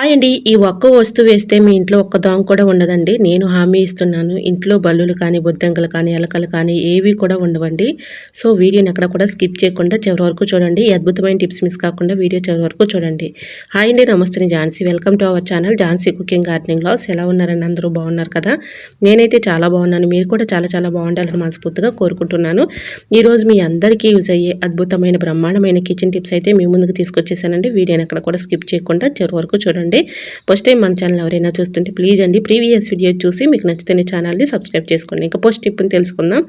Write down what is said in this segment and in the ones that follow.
Hi అండి ఈ ఒక్క వస్తువు వేస్తే మీ ఇంట్లో ఒక్క దోమ కూడా ఉండదండి. నేను హామీ ఇస్తున్నాను. ఇంట్లో బల్లులు కానీ బొద్దంకలు కానీ ఎలకలు కానీ ఏవి కూడా ఉండవండి. సో వీడియోని ఎక్కడ కూడా స్కిప్ చేయకుండా చివరి వరకు చూడండి. ఈ అద్భుతమైన టిప్స్ మిస్ కాకుండా వీడియో చివరి వరకు చూడండి. హాయ్ అండి. నమస్తే Jhansi welcome to our channel Jhansi cooking gardening loss. ఎలా ఉన్నారండి? అందరూ బాగున్నారు కదా? నేనైతే చాలా బాగున్నాను. మీరు కూడా చాలా చాలా బాగుండాలని మనస్ఫూర్తిగా కోరుకుంటున్నాను. ఈరోజు మీ అందరికీ యూజ్ అయ్యే అద్భుతమైన బ్రహ్మాండమైన కిచెన్ టిప్స్ అయితే మీ ముందుకు తీసుకొచ్చేసానండి. వీడియోని ఎక్కడ కూడా స్కిప్ చేయకుండా చివరి వరకు చూడండి. అండి ఫస్ట్ టైం మన ఛానల్ ఎవరైనా చూస్తుంటే ప్లీజ్ అండి ప్రీవియస్ వీడియో చూసి మీకు నచ్చితే ఛానల్ని సబ్స్క్రైబ్ చేసుకోండి. ఇంకా పోస్ట్ టిప్ని తెలుసుకుందాం.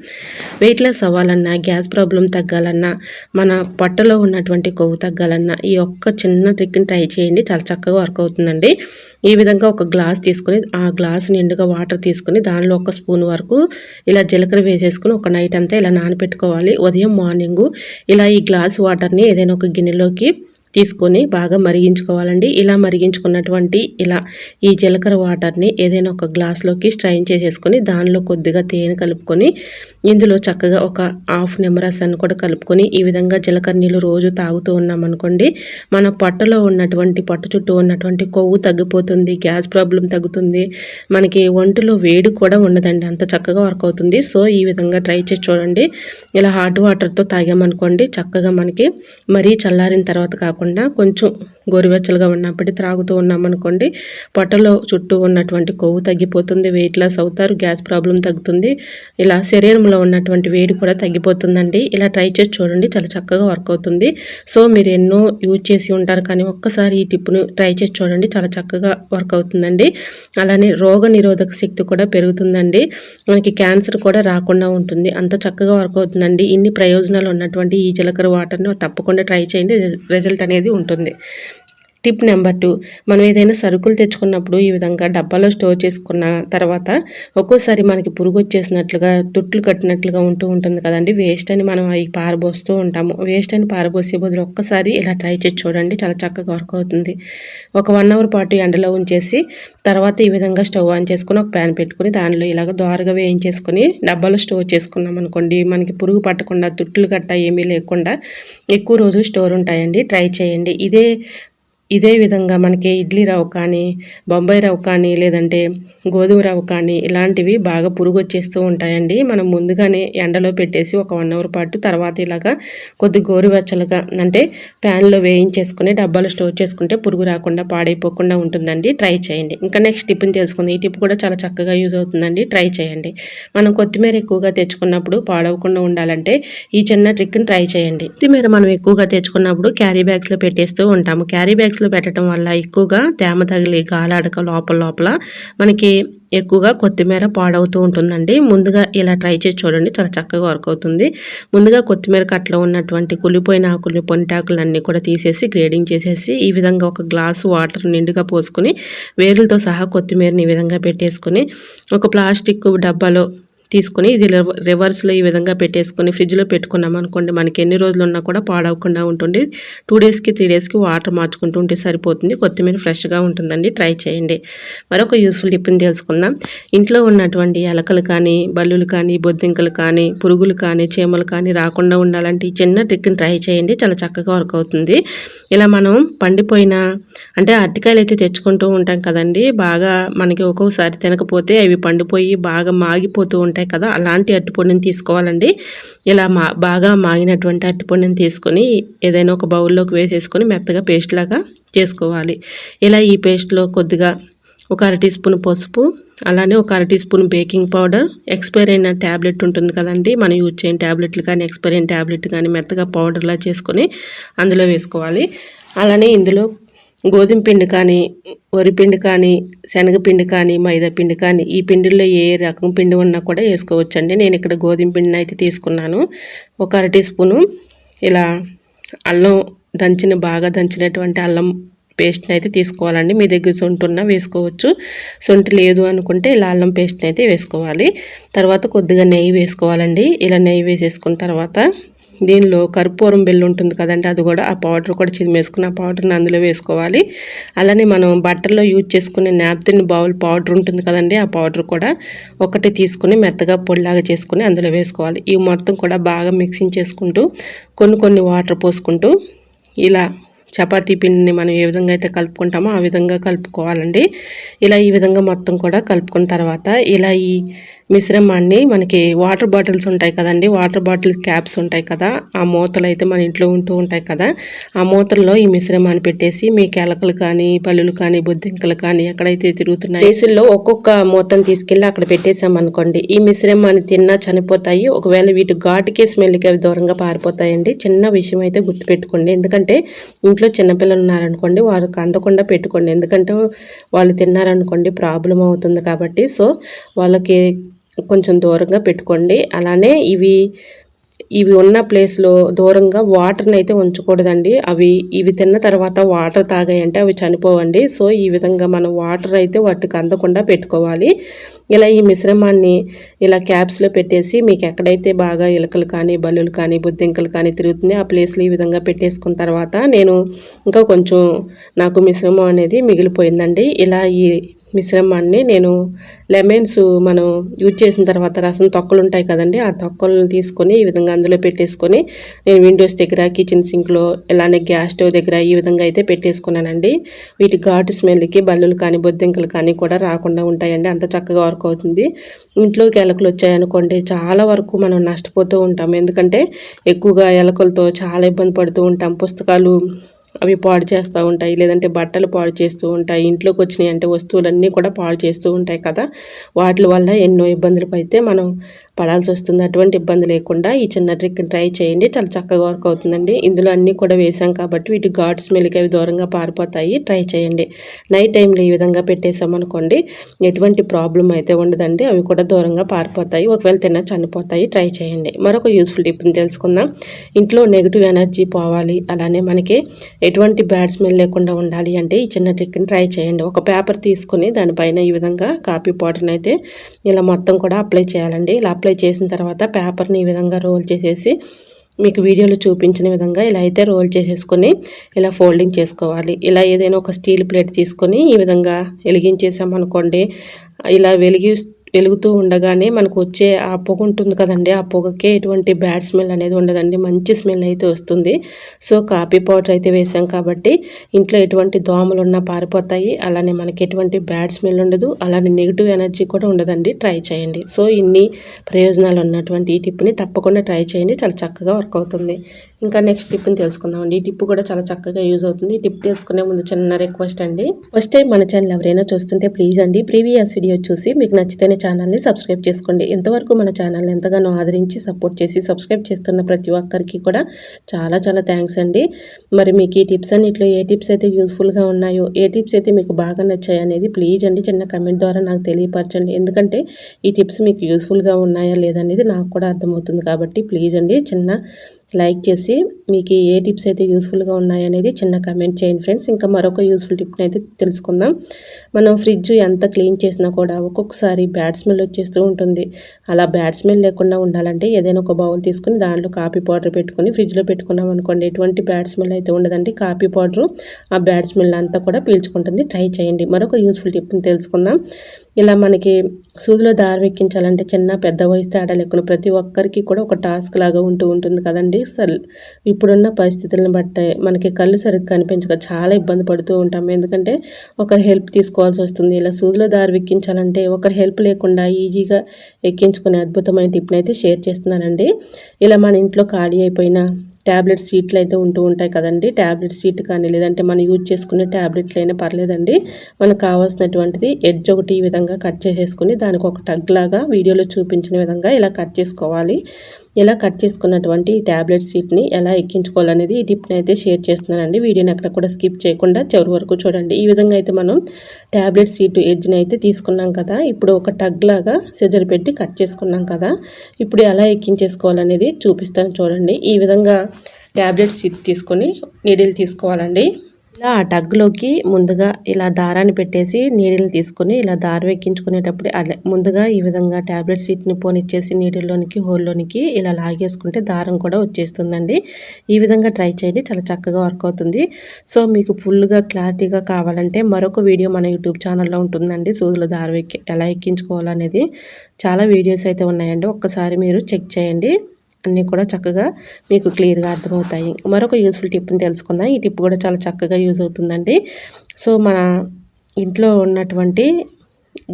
వెయిట్ లాస్ అవ్వాలన్నా గ్యాస్ ప్రాబ్లం తగ్గాలన్నా మన పొట్టలో ఉన్నటువంటి కొవ్వు తగ్గాలన్నా ఈ ఒక్క చిన్న ట్రిక్ని ట్రై చేయండి. చాలా చక్కగా వర్క్ అవుతుందండి. ఈ విధంగా ఒక గ్లాస్ తీసుకుని ఆ గ్లాస్ నిండుగా వాటర్ తీసుకుని దానిలో ఒక స్పూన్ వరకు ఇలా జీలకర్ర వేసేసుకుని ఒక నైట్ అంతా ఇలా నానబెట్టుకోవాలి ఉదయం మార్నింగు ఇలా ఈ గ్లాస్ వాటర్ని ఏదైనా ఒక గిన్నెలోకి తీసుకొని బాగా మరిగించుకోవాలండి. ఇలా మరిగించుకున్నటువంటి ఇలా ఈ జీలకర్ర వాటర్ని ఏదైనా ఒక గ్లాస్లోకి స్ట్రైన్ చేసేసుకొని దానిలో కొద్దిగా తేనె కలుపుకొని ఇందులో చక్కగా ఒక హాఫ్ నిమ్మరసాన్ని కూడా కలుపుకొని ఈ విధంగా జీలకర్ర నీళ్ళు రోజు తాగుతూ ఉన్నామనుకోండి మన పొట్టలో ఉన్నటువంటి పొట్ట చుట్టూ ఉన్నటువంటి కొవ్వు తగ్గిపోతుంది గ్యాస్ ప్రాబ్లం తగ్గుతుంది మనకి ఒంటిలో వేడి కూడా ఉండదండి అంత చక్కగా వర్క్ అవుతుంది. సో ఈ విధంగా ట్రై చేసి చూడండి. ఇలా హాట్ వాటర్తో తాగామనుకోండి చక్కగా మనకి మరీ చల్లారిన తర్వాత కాకుండా కొంచెం గోరువెచ్చలుగా ఉన్నప్పటికీ త్రాగుతూ ఉన్నామనుకోండి పొట్టలో చుట్టూ ఉన్నటువంటి కొవ్వు తగ్గిపోతుంది వెయిట్ లాస్ అవుతారు గ్యాస్ ప్రాబ్లం తగ్గుతుంది. ఇలా శరీరంలో ఉన్నటువంటి వేడి కూడా తగ్గిపోతుందండి. ఇలా ట్రై చేసి చూడండి చాలా చక్కగా వర్క్ అవుతుంది. సో మీరు ఎన్నో యూజ్ చేసి ఉంటారు కానీ ఒక్కసారి ఈ టిప్ను ట్రై చేసి చూడండి చాలా చక్కగా వర్క్ అవుతుందండి. అలానే రోగ నిరోధక శక్తి కూడా పెరుగుతుందండి. మనకి క్యాన్సర్ కూడా రాకుండా ఉంటుంది. అంత చక్కగా వర్క్ అవుతుందండి. ఇన్ని ప్రయోజనాలు ఉన్నటువంటి ఈ జీలకర్ర వాటర్ని తప్పకుండా ట్రై చేయండి. రిజల్ట్ అనేది అనేది ఉంటుంది. Tip number two. మనం ఏదైనా సరుకులు తెచ్చుకున్నప్పుడు ఈ విధంగా డబ్బాలో స్టోర్ చేసుకున్న తర్వాత ఒక్కోసారి మనకి పురుగు వచ్చేసినట్లుగా తుట్లు కట్టినట్లుగా ఉంటూ ఉంటుంది కదండి. వేస్ట్ అని మనం అవి పారబోస్తూ ఉంటాము. వేస్ట్ అని పారబోసే బదులు ఒక్కసారి ఇలా ట్రై చేసి చూడండి. చాలా చక్కగా వర్క్ అవుతుంది. ఒక వన్ అవర్ పాటు ఎండలో ఉంచేసి తర్వాత ఈ విధంగా స్టవ్ ఆన్ చేసుకుని ఒక ప్యాన్ పెట్టుకుని దానిలో ఇలాగ దోరగా వేయించేసుకొని డబ్బాలో స్టోర్ చేసుకున్నాం అనుకోండి. మనకి పురుగు పట్టకుండా తుట్లు కట్ట ఏమీ లేకుండా ఎక్కువ రోజులు స్టోర్ ఉంటాయండి. ట్రై చేయండి. ఇదే ఇదే విధంగా మనకి ఇడ్లీ రవ్వ కానీ బొంబాయి రవ్వ కానీ లేదంటే గోధుమ రవ్వ కానీ ఇలాంటివి బాగా పురుగు వచ్చేస్తూ ఉంటాయండి. మనం ముందుగానే ఎండలో పెట్టేసి ఒక వన్ అవర్ పాటు తర్వాత ఇలాగా కొద్ది గోరువెచ్చలుగా అంటే ప్యాన్లో వేయించేసుకుని డబ్బాలు స్టోర్ చేసుకుంటే పురుగు రాకుండా పాడైపోకుండా ఉంటుందండి. ట్రై చేయండి. ఇంకా నెక్స్ట్ టిప్ని తెలుసుకుంది. ఈ టిప్ కూడా చాలా చక్కగా యూజ్ అవుతుందండి. ట్రై చేయండి. మనం కొత్తిమీర ఎక్కువగా తెచ్చుకున్నప్పుడు పాడవకుండా ఉండాలంటే ఈ చిన్న ట్రిక్ని ట్రై చేయండి. కొత్తిమీర మనం ఎక్కువగా తెచ్చుకున్నప్పుడు క్యారీ బ్యాగ్స్లో పెట్టేస్తూ ఉంటాము. క్యారీ బ్యాగ్స్ బాక్స్లో పెట్టడం వల్ల ఎక్కువగా తేమ తగిలి గాలాడక లోపల లోపల మనకి ఎక్కువగా కొత్తిమీర పాడవుతూ ఉంటుందండి. ముందుగా ఇలా ట్రై చేసి చూడండి. చాలా చక్కగా వర్క్ అవుతుంది. ముందుగా కొత్తిమీర కట్టలో ఉన్నటువంటి కులిపోయిన ఆకులు పొంటాకులన్నీ కూడా తీసేసి గ్రేడింగ్ చేసేసి ఈ విధంగా ఒక గ్లాసు వాటర్ నిండుగా పోసుకొని వేరులతో సహా కొత్తిమీరని ఈ విధంగా పెట్టేసుకొని ఒక ప్లాస్టిక్ డబ్బాలో తీసుకొని ఇది రివర్స్లో ఈ విధంగా పెట్టేసుకొని ఫ్రిడ్జ్లో పెట్టుకున్నాం అనుకోండి మనకి ఎన్ని రోజులు ఉన్నా కూడా పాడవకుండా ఉంటుంది. టూ డేస్కి త్రీ డేస్కి వాటర్ మార్చుకుంటూ ఉంటే సరిపోతుంది. కొత్తిమీర ఫ్రెష్గా ఉంటుందండి. ట్రై చేయండి. మరొక యూస్ఫుల్ టిప్ని తెలుసుకుందాం. ఇంట్లో ఉన్నటువంటి ఎలకలు కానీ బల్లులు కానీ బొద్దింకలు కానీ పురుగులు కానీ చీమలు కానీ రాకుండా ఉండాలంటే ఈ చిన్న ట్రిక్ని ట్రై చేయండి. చాలా చక్కగా వర్క్ అవుతుంది. ఇలా మనం పండిపోయిన అంటే అరటికాయలు అయితే తెచ్చుకుంటూ ఉంటాం కదండి బాగా మనకి ఒక్కొక్కసారి తినకపోతే అవి పండిపోయి బాగా మాగిపోతూ ఉంటాయి. ఉంటాయి కదా అలాంటి అరటిపండుని తీసుకోవాలండి. ఇలా మా బాగా మాగినటువంటి అరటిపండుని తీసుకొని ఏదైనా ఒక బౌల్లోకి వేసేసుకొని మెత్తగా పేస్ట్ లాగా చేసుకోవాలి. ఇలా ఈ పేస్ట్లో కొద్దిగా ఒక అర టీ స్పూన్ పసుపు అలానే ఒక అర teaspoon baking powder expire అయిన ట్యాబ్లెట్ ఉంటుంది కదండి మనం యూజ్ చేయని ట్యాబ్లెట్లు కానీ ఎక్స్పైర్ అయిన ట్యాబ్లెట్ కానీ మెత్తగా పౌడర్లా చేసుకొని అందులో వేసుకోవాలి. అలానే ఇందులో గోధుమ పిండి కానీ వరిపిండి కానీ శనగపిండి కానీ మైదా పిండి కానీ ఈ పిండిలో ఏ రకం పిండి ఉన్నా కూడా వేసుకోవచ్చండి. నేను ఇక్కడ గోధుమ పిండిని అయితే తీసుకున్నాను. ఒక అర టీ స్పూను ఇలా అల్లం దంచిన బాగా దంచినటువంటి అల్లం పేస్ట్ని అయితే తీసుకోవాలండి. మీ దగ్గర సొంటి ఉన్నా వేసుకోవచ్చు. సొంటి లేదు అనుకుంటే ఇలా అల్లం పేస్ట్ని అయితే వేసుకోవాలి. తర్వాత కొద్దిగా నెయ్యి వేసుకోవాలండి. ఇలా నెయ్యి వేసేసుకున్న తర్వాత దీనిలో కర్పూరం బెల్లు ఉంటుంది కదండి అది కూడా ఆ పౌడర్ కూడా చిదిమేసుకుని ఆ పౌడర్ని అందులో వేసుకోవాలి. అలానే మనం బట్టల్లో యూజ్ చేసుకునే నాప్తిన్ బౌల్ పౌడర్ ఉంటుంది కదండి ఆ పౌడర్ కూడా ఒకటి తీసుకుని మెత్తగా పొడిలాగా చేసుకుని అందులో వేసుకోవాలి. ఇవి మొత్తం కూడా బాగా మిక్సింగ్ చేసుకుంటూ కొన్ని కొన్ని వాటర్ పోసుకుంటూ ఇలా చపాతీ పిండిని మనం ఏ విధంగా అయితే కలుపుకుంటామో ఆ విధంగా కలుపుకోవాలండి. ఇలా ఈ విధంగా మొత్తం కూడా కలుపుకున్న తర్వాత ఇలా ఈ మిశ్రమాన్ని మనకి వాటర్ బాటిల్స్ ఉంటాయి కదండి వాటర్ బాటిల్ క్యాప్స్ ఉంటాయి కదా ఆ మూతలు అయితే మన ఇంట్లో ఉంటూ ఉంటాయి కదా ఆ మూతల్లో ఈ మిశ్రమాన్ని పెట్టేసి మీ కెలకలు కానీ పల్లులు కానీ బొద్దింకలు కానీ ఎక్కడైతే తిరుగుతున్నాయి ప్లేసుల్లో ఒక్కొక్క మూతను తీసుకెళ్ళి అక్కడ పెట్టేసాం అనుకోండి ఈ మిశ్రమాన్ని తిన్నా చనిపోతాయి ఒకవేళ వీటి ఘాటుకి స్మెల్కి అవి దూరంగా పారిపోతాయండి. చిన్న విషయం అయితే గుర్తుపెట్టుకోండి. ఎందుకంటే ఇంట్లో చిన్నపిల్లలు ఉన్నారనుకోండి వారికి అందకుండా పెట్టుకోండి. ఎందుకంటే వాళ్ళు తిన్నారనుకోండి ప్రాబ్లం అవుతుంది కాబట్టి. సో వాళ్ళకి కొంచెం దూరంగా పెట్టుకోండి. అలానే ఇవి ఇవి ఉన్న ప్లేస్లో దూరంగా వాటర్ని అయితే ఉంచకూడదండి. అవి ఇవి తిన్న తర్వాత వాటర్ తాగాయంటే అవి చనిపోవండి. సో ఈ విధంగా మనం వాటర్ అయితే వాటికి అందకుండా పెట్టుకోవాలి. ఇలా ఈ మిశ్రమాన్ని ఇలా క్యాప్స్లో పెట్టేసి మీకు ఎక్కడైతే బాగా ఇలకలు కానీ బల్లులు కానీ బుద్ధింకలు కానీ తిరుగుతుంది ఆ ప్లేస్లో ఈ విధంగా పెట్టేసుకున్న తర్వాత నేను ఇంకా కొంచెం నాకు మిశ్రమం అనేది మిగిలిపోయిందండి. ఇలా ఈ మిశ్రమాన్ని నేను లెమన్స్ మనం యూజ్ చేసిన తర్వాత రసం తొక్కలు ఉంటాయి కదండి ఆ తొక్కలను తీసుకొని ఈ విధంగా అందులో పెట్టేసుకొని నేను విండోస్ దగ్గర కిచెన్ సింక్లో ఇలానే గ్యాస్ స్టవ్ దగ్గర ఈ విధంగా అయితే పెట్టేసుకున్నానండి. వీటి ఘాటు స్మెల్కి బల్లులు కానీ బొద్దింకలు కానీ కూడా రాకుండా ఉంటాయండి. అంత చక్కగా వర్క్ అవుతుంది. ఇంట్లోకి ఎలకలు వచ్చాయనుకోండి చాలా వరకు మనం నష్టపోతూ ఉంటాం. ఎందుకంటే ఎక్కువగా ఎలకలతో చాలా ఇబ్బంది పడుతూ ఉంటాం. పుస్తకాలు అవి పాడు చేస్తూ ఉంటాయి. లేదంటే బట్టలు పాడు చేస్తూ ఉంటాయి. ఇంట్లోకి వచ్చినాయి అంటే వస్తువులన్నీ కూడా పాడు చేస్తూ ఉంటాయి కదా. వాటి వల్ల ఎన్నో ఇబ్బందులు అయితే మనం పడాల్సి వస్తుంది. అటువంటి ఇబ్బంది లేకుండా ఈ చిన్న ట్రిక్ని ట్రై చేయండి. చాలా చక్కగా వర్క్ అవుతుందండి. ఇందులో అన్నీ కూడా వేసాం కాబట్టి వీటి ఘాట్ స్మెల్కి అవి దూరంగా పారిపోతాయి. ట్రై చేయండి. నైట్ టైంలో ఈ విధంగా పెట్టేసామనుకోండి ఎటువంటి ప్రాబ్లం అయితే ఉండదండి. అవి కూడా దూరంగా పారిపోతాయి. ఒకవేళ తిన్నా చనిపోతాయి. ట్రై చేయండి. మరొక యూస్ఫుల్ టిప్ని తెలుసుకుందాం. ఇంట్లో నెగిటివ్ ఎనర్జీ పోవాలి. అలానే మనకి ఎటువంటి బ్యాడ్ స్మెల్ లేకుండా ఉండాలి అంటే ఈ చిన్న ట్రిక్ని ట్రై చేయండి. ఒక పేపర్ తీసుకుని దానిపైన ఈ విధంగా కాపీ పౌడర్ని అయితే ఇలా మొత్తం కూడా అప్లై చేయాలండి. ఇలా అప్లై చేసిన తర్వాత పేపర్ని ఈ విధంగా రోల్ చేసేసి మీకు వీడియోలో చూపించిన విధంగా ఇలా అయితే రోల్ చేసేసుకొని ఇలా ఫోల్డింగ్ చేసుకోవాలి. ఇలా ఏదైనా ఒక స్టీల్ ప్లేట్ తీసుకొని ఈ విధంగా వెలిగించేసామనుకోండి ఇలా వెలిగి వెలుగుతూ ఉండగానే మనకు వచ్చే ఆ పొగ ఉంటుంది కదండి ఆ పొగకే ఎటువంటి బ్యాడ్ స్మెల్ అనేది ఉండదండి. మంచి స్మెల్ అయితే వస్తుంది. సో కాఫీ పౌడర్ అయితే వేసాం కాబట్టి ఇంట్లో ఎటువంటి దోమలు ఉన్నా పారిపోతాయి. అలానే మనకి ఎటువంటి బ్యాడ్ స్మెల్ ఉండదు. అలానే నెగిటివ్ ఎనర్జీ కూడా ఉండదండి. ట్రై చేయండి. సో ఇన్ని ప్రయోజనాలు ఉన్నటువంటి ఈ టిప్ని తప్పకుండా ట్రై చేయండి. చాలా చక్కగా వర్క్ అవుతుంది. ఇంకా నెక్స్ట్ టిప్ని తెలుసుకుందామండి ఈ టిప్ కూడా చాలా చక్కగా యూజ్ అవుతుంది. టిప్ తెలుసుకునే ముందు చిన్న రిక్వెస్ట్ అండి. ఫస్ట్ టైం మన ఛానల్ ఎవరైనా చూస్తుంటే ప్లీజ్ అండి ప్రీవియస్ వీడియో చూసి మీకు నచ్చితేనే ఛానల్ని సబ్స్క్రైబ్ చేసుకోండి. ఎంతవరకు మన ఛానల్ ఎంతగానో ఆదరించి సపోర్ట్ చేసి సబ్స్క్రైబ్ చేస్తున్న ప్రతి ఒక్కరికి కూడా చాలా చాలా థ్యాంక్స్ అండి. మరి మీకు ఈ టిప్స్ అన్నిట్లో ఏ టిప్స్ అయితే యూస్ఫుల్గా ఉన్నాయో ఏ టిప్స్ అయితే మీకు బాగా నచ్చాయి అనేది ప్లీజ్ అండి చిన్న కమెంట్ ద్వారా నాకు తెలియపరచండి. ఎందుకంటే ఈ టిప్స్ మీకు యూస్ఫుల్గా ఉన్నాయా లేదనేది నాకు కూడా అర్థమవుతుంది కాబట్టి ప్లీజ్ అండి చిన్న లైక్ చేసి మీకు ఏ టిప్స్ అయితే యూస్ఫుల్గా ఉన్నాయనేది చిన్న కమెంట్ చేయండి ఫ్రెండ్స్. ఇంకా మరొక యూస్ఫుల్ టిప్ని అయితే తెలుసుకుందాం. మనం ఫ్రిడ్జ్ ఎంత క్లీన్ చేసినా కూడా ఒక్కొక్కసారి బ్యాడ్ స్మెల్ వచ్చేస్తూ ఉంటుంది. అలా బ్యాడ్ స్మెల్ లేకుండా ఉండాలంటే ఏదైనా ఒక బౌల్ తీసుకుని దాంట్లో కాఫీ పౌడర్ పెట్టుకొని ఫ్రిడ్జ్లో పెట్టుకున్నాం అనుకోండి ఎటువంటి బ్యాడ్ స్మెల్ అయితే ఉండదండి. కాఫీ పౌడరు ఆ బ్యాడ్ స్మెల్ అంతా కూడా పీల్చుకుంటుంది. ట్రై చేయండి. మరొక యూస్ఫుల్ టిప్ని తెలుసుకుందాం. ఇలా మనకి సూదిలో దారం ఎక్కించాలంటే చిన్న పెద్ద వయసు తేడా లేకుండా ప్రతి ఒక్కరికి కూడా ఒక టాస్క్ లాగా ఉంటూ ఉంటుంది కదండి. సరే ఇప్పుడున్న పరిస్థితులను బట్టి మనకి కళ్ళు సరిగ్గా కనిపించక చాలా ఇబ్బంది పడుతూ ఉంటాం. ఎందుకంటే ఒకరి హెల్ప్ తీసుకోవాల్సి వస్తుంది. ఇలా సూదిలో దారి ఎక్కించాలంటే ఒకరి హెల్ప్ లేకుండా ఈజీగా ఎక్కించుకునే అద్భుతమైన టిప్ని అయితే షేర్ చేస్తున్నానండి. ఇలా మన ఇంట్లో ఖాళీ అయిపోయిన ట్యాబ్లెట్ సీట్లు అయితే ఉంటూ ఉంటాయి కదండి. ట్యాబ్లెట్ సీట్ కానీ లేదంటే మనం యూజ్ చేసుకునే ట్యాబ్లెట్లు అయినా పర్లేదండి. మనకు కావాల్సినటువంటిది ఎడ్జ్ ఒకటి ఈ విధంగా కట్ చేసేసుకుని దానికి ఒక టగ్ లాగా వీడియోలో చూపించిన విధంగా ఇలా కట్ చేసుకోవాలి. ఇలా కట్ చేసుకున్నటువంటి ట్యాబ్లెట్ స్ట్రిప్ని ఎలా ఎక్కించుకోవాలనేది ఈ టిప్ని అయితే షేర్ చేస్తున్నానండి. వీడియోని అక్కడ కూడా స్కిప్ చేయకుండా చివరి వరకు చూడండి. ఈ విధంగా అయితే మనం ట్యాబ్లెట్ సీట్ ఎడ్జ్ని అయితే తీసుకున్నాం కదా ఇప్పుడు ఒక టగ్ లాగా సెజర్ పెట్టి కట్ చేసుకున్నాం కదా ఇప్పుడు ఎలా ఎక్కించేసుకోవాలనేది చూపిస్తాను చూడండి. ఈ విధంగా ట్యాబ్లెట్ సీట్ తీసుకొని నీడిల్ తీసుకోవాలండి. ఇలా ఆ టగ్లోకి ముందుగా ఇలా దారాన్ని పెట్టేసి నీడిల్ని తీసుకొని ఇలా దారం ఎక్కించుకునేటప్పుడు అలా ముందుగా ఈ విధంగా ట్యాబ్లెట్ సీట్ని పోనిచ్చేసి నీడిల్లోనికి హోల్లోనికి ఇలా లాగేసుకుంటే దారం కూడా వచ్చేస్తుందండి. ఈ విధంగా ట్రై చేయండి. చాలా చక్కగా వర్క్ అవుతుంది. సో మీకు ఫుల్గా క్లారిటీగా కావాలంటే మరొక వీడియో మన యూట్యూబ్ ఛానల్లో ఉంటుందండి. సూదుల దారం ఎక్కి ఎలా ఎక్కించుకోవాలనేది. చాలా వీడియోస్ అయితే ఉన్నాయండి. ఒక్కసారి మీరు చెక్ చేయండి. అన్నీ కూడా చక్కగా మీకు క్లియర్గా అర్థమవుతాయి. మరొక యూస్ఫుల్ టిప్ని తెలుసుకుందాం. ఈ టిప్ కూడా చాలా చక్కగా యూజ్ అవుతుందండి. సో మన ఇంట్లో ఉన్నటువంటి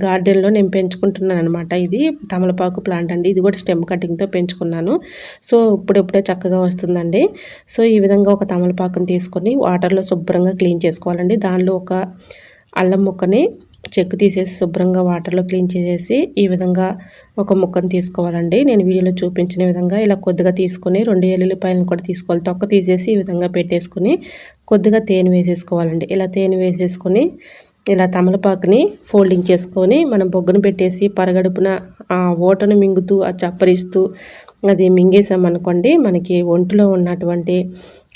గార్డెన్లో నేను పెంచుకుంటున్నాను అనమాట ఇది. తమలపాకు ప్లాంట్ అండి. ఇది కూడా స్టెమ్ కటింగ్తో పెంచుకున్నాను. సో ఇప్పుడెప్పుడే చక్కగా వస్తుందండి. సో ఈ విధంగా ఒక తమలపాకుని తీసుకొని వాటర్లో శుభ్రంగా క్లీన్ చేసుకోవాలండి. దానిలో ఒక అల్లం ముక్కని చెక్ తీసేసి శుభ్రంగా వాటర్లో క్లీన్ చేసేసి ఈ విధంగా ఒక ముక్కను తీసుకోవాలండి. నేను వీడియోలో చూపించిన విధంగా ఇలా కొద్దిగా తీసుకొని రెండు ఎల్లుల్లిపాయలను కూడా తీసుకోవాలి. తొక్క తీసేసి ఈ విధంగా పెట్టేసుకొని కొద్దిగా తేనె వేసేసుకోవాలండి. ఇలా తేనె వేసేసుకొని ఇలా తమలపాకుని ఫోల్డింగ్ చేసుకొని మనం బొగ్గును పెట్టేసి పరగడుపున ఆ ఓటను మింగుతూ ఆ చప్పరిస్తూ అది మింగేసామనుకోండి మనకి ఒంటిలో ఉన్నటువంటి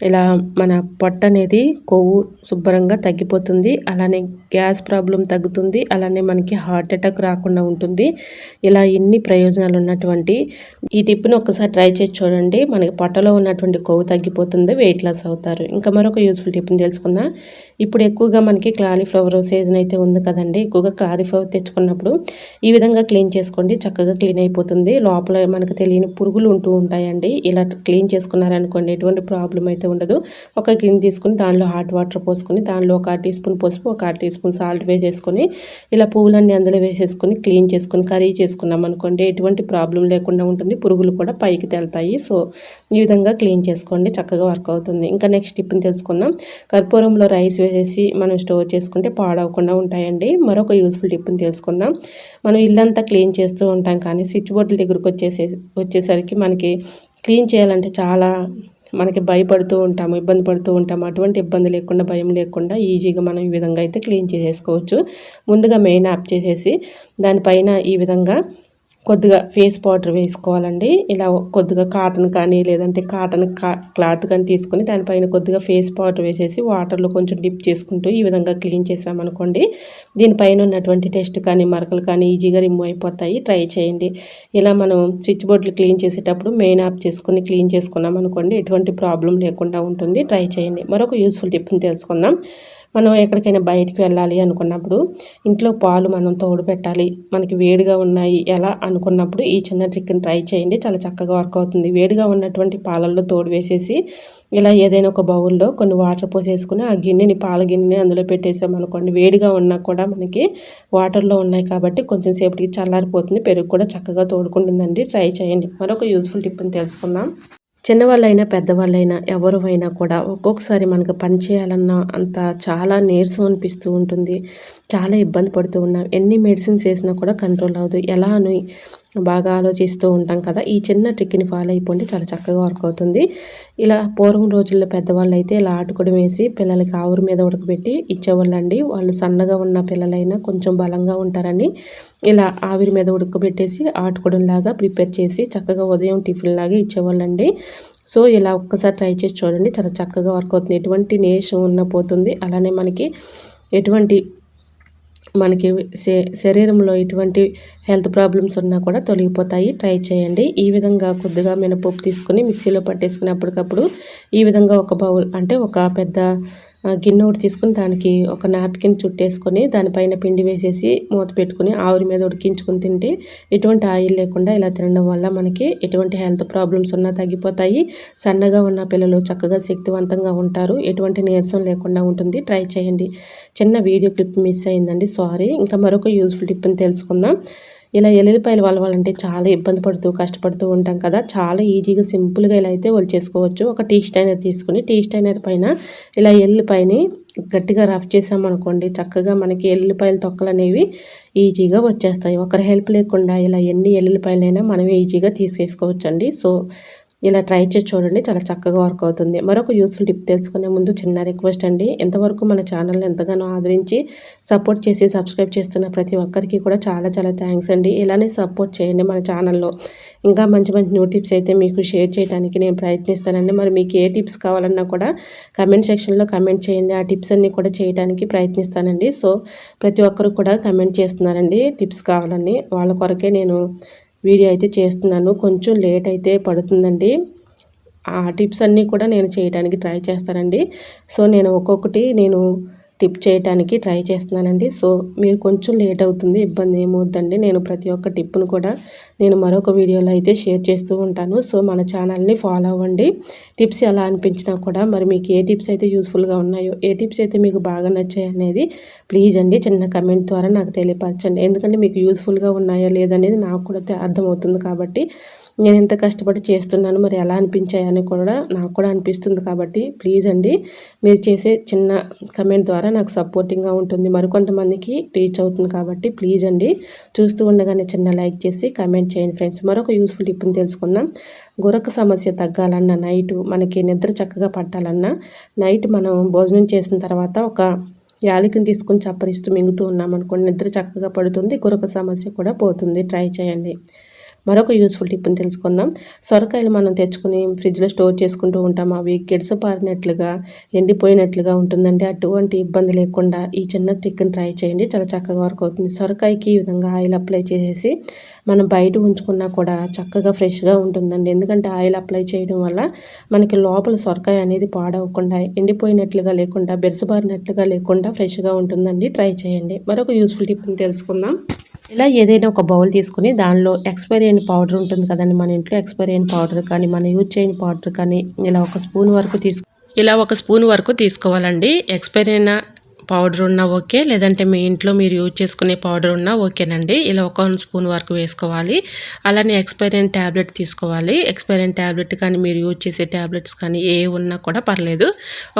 ఇలా మన పొట్ట అనేది కొవ్వు శుభ్రంగా తగ్గిపోతుంది అలానే గ్యాస్ ప్రాబ్లం తగ్గుతుంది అలానే మనకి హార్ట్ అటాక్ రాకుండా ఉంటుంది. ఇలా ఎన్ని ప్రయోజనాలు ఉన్నటువంటి ఈ టిప్ను ఒక్కసారి ట్రై చేసి చూడండి. మనకి పొట్టలో ఉన్నటువంటి కొవ్వు తగ్గిపోతుంది వెయిట్ లాస్ అవుతారు. ఇంకా మరొక యూస్ఫుల్ టిప్ని తెలుసుకుందాం. ఇప్పుడు ఎక్కువగా మనకి క్లాలీఫ్లవర్ సీజన్ అయితే ఉంది కదండి. ఎక్కువగా క్లాలీఫ్లవర్ తెచ్చుకున్నప్పుడు ఈ విధంగా క్లీన్ చేసుకోండి. చక్కగా క్లీన్ అయిపోతుంది. లోపల మనకు తెలియని పురుగులు ఉంటూ ఉంటాయండి. ఇలా క్లీన్ చేసుకున్నారనుకోండి ఎటువంటి ప్రాబ్లం అయితే ఉండదు. ఒక గిన్నె తీసుకుని దానిలో హాట్ వాటర్ పోసుకొని దానిలో ఒక టీ స్పూన్ పసుపు ఒక టీ స్పూన్ సాల్ట్ వేసేసుకొని ఇలా పువ్వులన్నీ అందులో వేసేసుకొని క్లీన్ చేసుకొని కర్రీ చేసుకున్నాం అనుకోండి ఎటువంటి ప్రాబ్లం లేకుండా ఉంటుంది. పురుగులు కూడా పైకి తెల్తాయి. సో ఈ విధంగా క్లీన్ చేసుకోండి. చక్కగా వర్క్ అవుతుంది. ఇంకా నెక్స్ట్ టిప్ని తెలుసుకుందాం. కర్పూరంలో రైస్ వేసేసి మనం స్టోర్ చేసుకుంటే పాడవకుండా ఉంటాయండి. మరొక యూస్ఫుల్ టిప్ని తెలుసుకుందాం. మనం ఇల్లంతా క్లీన్ చేస్తూ ఉంటాం కానీ స్విచ్ బోర్డుల దగ్గరకు వచ్చేసే వచ్చేసరికి మనకి క్లీన్ చేయాలంటే చాలా మనకి భయపడుతూ ఉంటాము ఇబ్బంది పడుతూ ఉంటాము. అటువంటి ఇబ్బంది లేకుండా భయం లేకుండా ఈజీగా మనం ఈ విధంగా అయితే క్లీన్ చేసేసుకోవచ్చు. ముందుగా మెయిన్ యాప్ చేసేసి దానిపైన ఈ విధంగా కొద్దిగా ఫేస్ పౌడర్ వేసుకోవాలండి. ఇలా కొద్దిగా కాటన్ కానీ లేదంటే కాటన్ క్లాత్ కానీ తీసుకొని దానిపైన కొద్దిగా ఫేస్ పౌడర్ వేసేసి వాటర్లో కొంచెం డిప్ చేసుకుంటూ ఈ విధంగా క్లీన్ చేసామనుకోండి దీనిపైన ఉన్నటువంటి టెస్ట్ కానీ మరకలు కానీ ఈజీగా రిమూవ్ అయిపోతాయి. ట్రై చేయండి. ఇలా మనం స్విచ్ బోర్డులు క్లీన్ చేసేటప్పుడు మెయిన్ ఆఫ్ చేసుకుని క్లీన్ చేసుకున్నాం అనుకోండి ఎటువంటి ప్రాబ్లం లేకుండా ఉంటుంది. ట్రై చేయండి. మరొక యూస్ఫుల్ టిప్ని తెలుసుకుందాం. మనం ఎక్కడికైనా బయటికి వెళ్ళాలి అనుకున్నప్పుడు ఇంట్లో పాలు మనం తోడు పెట్టాలి మనకి వేడిగా ఉన్నాయి ఎలా అనుకున్నప్పుడు ఈ చిన్న ట్రిక్ని ట్రై చేయండి. చాలా చక్కగా వర్క్ అవుతుంది. వేడిగా ఉన్నటువంటి పాలల్లో తోడు వేసేసి ఇలా ఏదైనా ఒక బౌల్లో కొన్ని వాటర్ పోసేసుకుని ఆ గిన్నెని పాల గిన్నెని అందులో పెట్టేసామనుకోండి వేడిగా ఉన్నా కూడా మనకి వాటర్లో ఉన్నాయి కాబట్టి కొంచెం సేపటికి చల్లారిపోతుంది. పెరుగు కూడా చక్కగా తోడుకుంటుందండి. ట్రై చేయండి. మరొక యూస్ఫుల్ టిప్ని తెలుసుకుందాం. చిన్నవాళ్ళైనా పెద్దవాళ్ళైనా ఎవరు అయినా కూడా ఒక్కొక్కసారి మనకు పని చేయాలన్న అంత చాలా నీరసం అనిపిస్తూ ఉంటుంది. చాలా ఇబ్బంది పడుతూ ఉన్నాం. ఎన్ని మెడిసిన్స్ వేసినా కూడా కంట్రోల్ అవ్వదు. ఎలా అని బాగా ఆలోచిస్తూ ఉంటాం కదా. ఈ చిన్న ట్రిక్ని ఫాలో అయిపోండి. చాలా చక్కగా వర్క్ అవుతుంది. ఇలా పూర్వం రోజుల్లో పెద్దవాళ్ళు అయితే ఇలా ఆటుకుడు వేసి పిల్లలకి ఆవురు మీద ఉడకబెట్టి ఇచ్చేవాళ్ళండి. వాళ్ళు సన్నగా ఉన్న పిల్లలైనా కొంచెం బలంగా ఉంటారని ఇలా ఆవిరి మీద ఉడకబెట్టేసి ఆటుకుడంలాగా ప్రిపేర్ చేసి చక్కగా ఉదయం టిఫిన్ లాగా ఇచ్చేవాళ్ళండి. సో ఇలా ఒక్కసారి ట్రై చేసి చూడండి. చాలా చక్కగా వర్క్ అవుతుంది. ఎటువంటి నేషం ఉన్న పోతుంది. అలానే మనకి ఎటువంటి మనకి శరీరంలో ఎటువంటి హెల్త్ ప్రాబ్లమ్స్ ఉన్నా కూడా తొలగిపోతాయి. ట్రై చేయండి. ఈ విధంగా కొద్దిగా మినపప్పు తీసుకుని మిక్సీలో పట్టేసుకుని అప్పటికప్పుడు ఈ విధంగా ఒక బౌల్ అంటే ఒక పెద్ద గిన్నె ఒకటి తీసుకుని దానికి ఒక నాప్కిన్ చుట్టేసుకొని దానిపైన పిండి వేసేసి మూత పెట్టుకుని ఆవిరి మీద ఉడికించుకుని తింటే ఎటువంటి ఆయిల్ లేకుండా ఇలా తినడం వల్ల మనకి ఎటువంటి హెల్త్ ప్రాబ్లమ్స్ ఉన్నా తగ్గిపోతాయి. సన్నగా ఉన్న పిల్లలు చక్కగా శక్తివంతంగా ఉంటారు. ఎటువంటి నీరసం లేకుండా ఉంటుంది. ట్రై చేయండి. చిన్న వీడియో క్లిప్ మిస్ అయిందండి. సారీ. ఇంకా మరొక యూస్ఫుల్ టిప్ని తెలుసుకుందాం. ఇలా ఎల్లుల్లిపాయలు వలవాలంటే చాలా ఇబ్బంది పడుతూ కష్టపడుతూ ఉంటాం కదా. చాలా ఈజీగా సింపుల్గా ఇలా అయితే వాళ్ళు చేసుకోవచ్చు. ఒక టీ స్టైనర్ తీసుకుని టీ స్టైనర్ పైన ఇలా ఎల్లుల్లిపాయని గట్టిగా రఫ్ చేసామనుకోండి చక్కగా మనకి ఎల్లుల్లిపాయల తొక్కలు అనేవి ఈజీగా వచ్చేస్తాయి. ఒకరి హెల్ప్ లేకుండా ఇలా ఎన్ని ఎల్లుల్లిపాయలైనా మనమే ఈజీగా తీసేసుకోవచ్చండి. సో ఇలా ట్రై చేసి చూడండి. చాలా చక్కగా వర్క్ అవుతుంది. మరొక యూస్ఫుల్ టిప్ తెలుసుకునే ముందు చిన్న రిక్వెస్ట్ అండి. ఎంతవరకు మన ఛానల్ని ఎంతగానో ఆదరించి సపోర్ట్ చేసి సబ్స్క్రైబ్ చేస్తున్న ప్రతి ఒక్కరికి కూడా చాలా చాలా థ్యాంక్స్ అండి. ఇలానే సపోర్ట్ చేయండి మన ఛానల్లో. ఇంకా మంచి మంచి న్యూ టిప్స్ అయితే మీకు షేర్ చేయడానికి నేను ప్రయత్నిస్తానండి. మరి మీకు ఏ టిప్స్ కావాలన్నా కూడా కమెంట్ సెక్షన్లో కమెంట్ చేయండి. ఆ టిప్స్ అన్నీ కూడా చేయడానికి ప్రయత్నిస్తానండి. సో ప్రతి ఒక్కరు కూడా కమెంట్ చేస్తున్నారండి. టిప్స్ కావాలని వాళ్ళ కొరకే నేను వీడియో అయితే చేస్తున్నాను. కొంచెం లేట్ అయితే పడుతుందండి. ఆ టిప్స్ అన్నీ కూడా నేను చేయడానికి ట్రై చేస్తానండి. సో నేను ఒక్కొక్కటి నేను టిప్ చేయడానికి ట్రై చేస్తున్నానండి. సో మీరు కొంచెం లేట్ అవుతుంది ఇబ్బంది ఏమవుద్దండి. నేను ప్రతి ఒక్క టిప్ను కూడా నేను మరొక వీడియోలో అయితే షేర్ చేస్తూ ఉంటాను. సో మన ఛానల్ని ఫాలో అవ్వండి. టిప్స్ ఎలా అనిపించినా కూడా మరి మీకు ఏ టిప్స్ అయితే యూస్ఫుల్గా ఉన్నాయో ఏ టిప్స్ అయితే మీకు బాగా నచ్చాయి అనేది ప్లీజ్ అండి చిన్న కమెంట్ ద్వారా నాకు తెలియపరచండి. ఎందుకంటే మీకు యూస్ఫుల్గా ఉన్నాయా లేదనేది నాకు కూడా అర్థమవుతుంది కాబట్టి నేను ఎంత కష్టపడి చేస్తున్నాను మరి ఎలా అనిపించాయని కూడా నాకు కూడా అనిపిస్తుంది కాబట్టి ప్లీజ్ అండి మీరు చేసే చిన్న కమెంట్ ద్వారా నాకు సపోర్టింగ్గా ఉంటుంది. మరికొంతమందికి రీచ్ అవుతుంది కాబట్టి ప్లీజ్ అండి చూస్తూ ఉండగానే చిన్న లైక్ చేసి కమెంట్ చేయండి ఫ్రెండ్స్ మరొక యూస్ఫుల్ టిప్ని తెలుసుకుందాం. గురక సమస్య తగ్గాలన్నా నైట్ మనకి నిద్ర చక్కగా పట్టాలన్నా నైట్ మనం భోజనం చేసిన తర్వాత ఒక యాలకిని తీసుకొని చప్పరిస్తూ మింగుతూ ఉన్నాం అనుకోండి నిద్ర చక్కగా పడుతుంది గురక సమస్య కూడా పోతుంది. ట్రై చేయండి. మరొక యూస్ఫుల్ టిప్ని తెలుసుకుందాం. సొరకాయలు మనం తెచ్చుకుని ఫ్రిడ్జ్లో స్టోర్ చేసుకుంటూ ఉంటాం. అవి పారినట్లుగా ఎండిపోయినట్లుగా ఉంటుందండి. అటువంటి ఇబ్బంది లేకుండా ఈ చిన్న ట్రిక్ని ట్రై చేయండి. చాలా చక్కగా వర్క్ అవుతుంది. సొరకాయకి ఈ విధంగా ఆయిల్ అప్లై చేసేసి మనం బయట ఉంచుకున్నా కూడా చక్కగా ఫ్రెష్గా ఉంటుందండి. ఎందుకంటే ఆయిల్ అప్లై చేయడం వల్ల మనకి లోపల సొరకాయ అనేది పాడవకుండా ఎండిపోయినట్లుగా లేకుండా బెరసబారినట్లుగా లేకుండా ఫ్రెష్గా ఉంటుందండి. ట్రై చేయండి. మరొక యూస్ఫుల్ టిప్ని తెలుసుకుందాం. ఇలా ఏదైనా ఒక బౌల్ తీసుకుని దానిలో ఎక్స్పైరీ అయిన పౌడర్ ఉంటుంది కదండి మన ఇంట్లో ఎక్స్పైరీ అయిన పౌడర్ కానీ మన యూజ్ చేయని పౌడర్ కానీ ఇలా ఒక స్పూన్ వరకు తీసుకు ఇలా ఒక స్పూన్ వరకు తీసుకోవాలండి. ఎక్స్పైరీ అయిన పౌడర్ ఉన్నా ఓకే లేదంటే మీ ఇంట్లో మీరు యూజ్ చేసుకునే పౌడర్ ఉన్నా ఓకేనండి. ఇలా ఒక స్పూన్ వరకు వేసుకోవాలి. అలానే ఎక్స్పైరియన్ ట్యాబ్లెట్ తీసుకోవాలి. ఎక్స్పైరియన్ ట్యాబ్లెట్ కానీ మీరు యూజ్ చేసే ట్యాబ్లెట్స్ కానీ ఏ ఉన్నా కూడా పర్లేదు.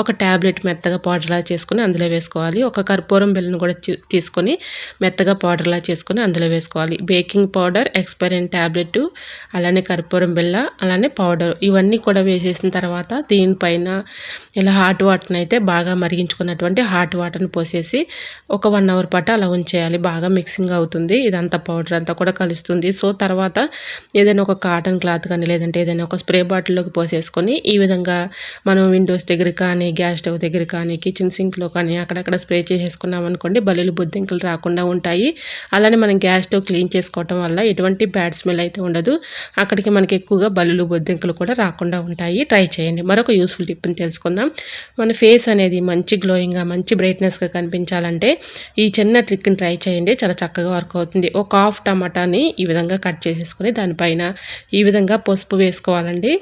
ఒక ట్యాబ్లెట్ మెత్తగా పౌడర్లా చేసుకుని అందులో వేసుకోవాలి. ఒక కర్పూరం బిల్లను కూడా తీసుకొని మెత్తగా పౌడర్లా చేసుకొని అందులో వేసుకోవాలి. బేకింగ్ పౌడర్ ఎక్స్పైరియన్ ట్యాబ్లెట్ అలానే కర్పూరం బిల్ల అలానే పౌడర్ ఇవన్నీ కూడా వేసేసిన తర్వాత దీనిపైన ఇలా హాట్ వాటర్ని అయితే బాగా మరిగించుకున్నటువంటి హాట్ వాటర్ వాటర్ని పోసేసి ఒక వన్ అవర్ పాటు అలా ఉంచేయాలి. బాగా మిక్సింగ్ అవుతుంది. ఇదంతా పౌడర్ అంతా కూడా కలుస్తుంది. సో తర్వాత ఏదైనా ఒక కాటన్ క్లాత్ కానీ లేదంటే ఏదైనా ఒక స్ప్రే బాటిల్లోకి పోసేసుకొని ఈ విధంగా మనం విండోస్ దగ్గర కానీ గ్యాస్ స్టవ్ దగ్గర కానీ కిచెన్ సింక్లో కానీ అక్కడక్కడ స్ప్రే చేసేసుకున్నాం అనుకోండి బల్లులు బొద్దింకలు రాకుండా ఉంటాయి. అలానే మనం గ్యాస్ స్టవ్ క్లీన్ చేసుకోవటం వల్ల ఎటువంటి బ్యాడ్ స్మెల్ అయితే ఉండదు. అక్కడికి మనకి ఎక్కువగా బల్లులు బొద్దింకలు కూడా రాకుండా ఉంటాయి. ట్రై చేయండి. మరొక యూస్ఫుల్ టిప్ని తెలుసుకుందాం. మన ఫేస్ అనేది మంచి గ్లోయింగ్గా మంచి బ్రైట్ బ్రైట్నెస్గా కనిపించాలంటే ఈ చిన్న ట్రిక్ని ట్రై చేయండి. చాలా చక్కగా వర్క్ అవుతుంది. ఒక హాఫ్ టమాటాని ఈ విధంగా కట్ చేసేసుకొని దానిపైన ఈ విధంగా పసుపు వేసుకోవాలండి.